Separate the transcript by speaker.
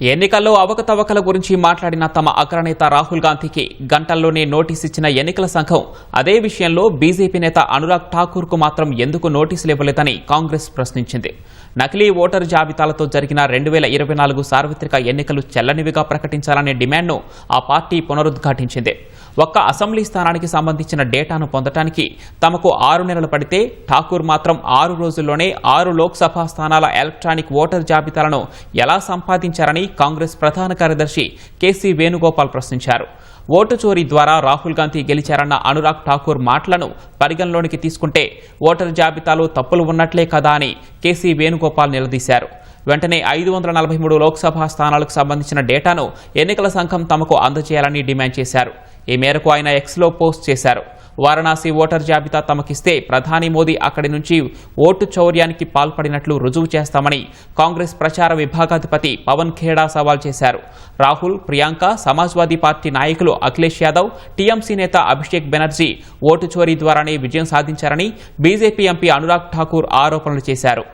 Speaker 1: ఎన్నికల్లో అవకతవకల గురించి మాట్లాడిన తమ అగ్రనేత రాహుల్ గాంధీకి గంటల్లోనే నోటీస్ ఇచ్చిన ఎన్నికల సంఘం అదే విషయంలో బీజేపీ నేత అనురాగ్ ఠాకూర్కు మాత్రం ఎందుకు నోటీసులు ఇవ్వలేదని కాంగ్రెస్ ప్రశ్నించింది. నకిలీ ఓటరు జాబితాలతో జరిగిన రెండు వేల ఇరవై నాలుగు సార్వత్రిక ఎన్నికలు చెల్లనివిగా ప్రకటించాలనే డిమాండ్ను ఆ పార్టీ పునరుద్ఘాటించింది. ఒక్క అసెంబ్లీ స్థానానికి సంబంధించిన డేటాను పొందటానికి తమకు ఆరు నెలలు పడితే ఠాకూర్ మాత్రం ఆరు రోజుల్లోనే ఆరు లోక్సభ స్థానాల ఎలక్ట్రానిక్ ఓటర్ జాబితాలను ఎలా సంపాదించారని కాంగ్రెస్ ప్రధాన కార్యదర్శి కేసీ వేణుగోపాల్ ప్రశ్నించారు. ఓటు చోరీ ద్వారా రాహుల్ గాంధీ గెలిచారన్న అనురాగ్ ఠాకూర్ మాటలను పరిగణలోనికి తీసుకుంటే ఓటర్ జాబితాలో తప్పులు ఉన్నట్లే కదా అని కేసీ వేణుగోపాల్ నిలదీశారు. వెంటనే ఐదు వందల నలభై మూడు లోక్సభ స్థానాలకు సంబంధించిన డేటాను ఎన్నికల సంఘం తమకు అందజేయాలని డిమాండ్ చేశారు. ఈ మేరకు ఆయన ఎక్స్లో పోస్ట్ చేశారు. వారణాసి ఓటర్ జాబితా తమకిస్తే ప్రధాని మోదీ అక్కడి నుంచి ఓటు చౌర్యానికి పాల్పడినట్లు రుజువు చేస్తామని కాంగ్రెస్ ప్రచార విభాగాధిపతి పవన్ ఖేడా సవాల్ చేశారు. రాహుల్ ప్రియాంక సమాజ్వాదీ పార్టీ నాయకులు అఖిలేష్ యాదవ్ టీఎంసీ నేత అభిషేక్ బెనర్జీ ఓటు చోరీ ద్వారానే విజయం సాధించారని బీజేపీ ఎంపీ అనురాగ్ ఠాకూర్ ఆరోపణలు చేశారు.